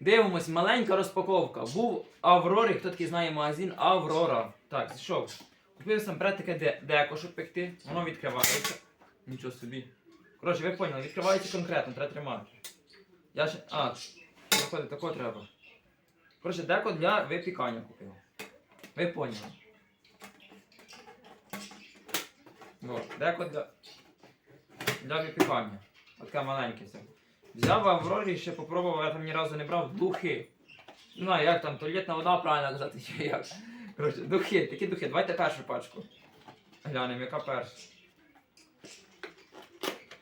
Дивимось, маленька розпаковка. Був Аврорі, хто такий знає магазин Аврора. Так, зайшов. Купив сам таке деко, щоб пекти. Воно відкривається. Нічого собі. Коротше, ви поняли, відкривається конкретно, треба тримати. Я ще. А, виходить, тако треба. Коротше, деко для випікання купив. Ви поняли. Деко для. Для випікання. Отаке маленьке все. Взяв в Аврорі, ще попробував, я там ні разу не брав духи. Не знаю, як там, туалетна вода правильно казати, чи як. Коротше, духи, такі духи. Давайте першу пачку. Глянемо, яка перша.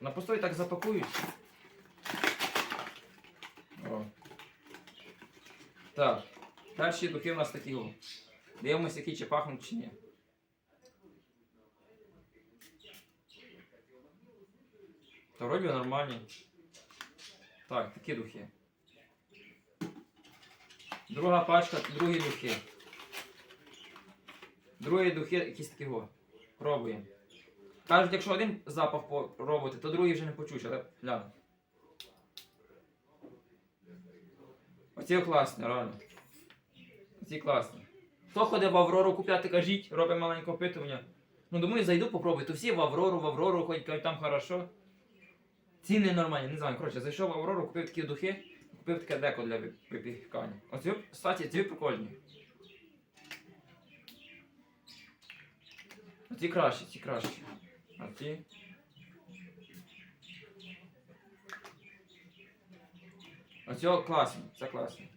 На постой так запакують. О. Так. Перші духи у нас такі. Дивимося, які чи пахнуть, чи ні. Та вроді нормальні. Так, такі духи. Друга пачка, другі духи. Другі духи якісь такі го. Пробуємо. Кажуть, якщо один запах попробувати, то другий вже не почуєш, але гляну. Оці класні, реально. Оці класні. Хто ходить в Аврору купляти, кажіть, робить маленьке опитування. Ну думаю, зайду попробую. То всі в Аврору, в Аврору ходять, кажуть, там хорошо. Ціни нормальні, не знаю. Коротше, зайшов в Аврору, купив такі духи, купив таке деко для вип- випікання. Оці, кстати, ці прикольні. Ці кращі, ці кращі. А ці. Оці класні, це класні.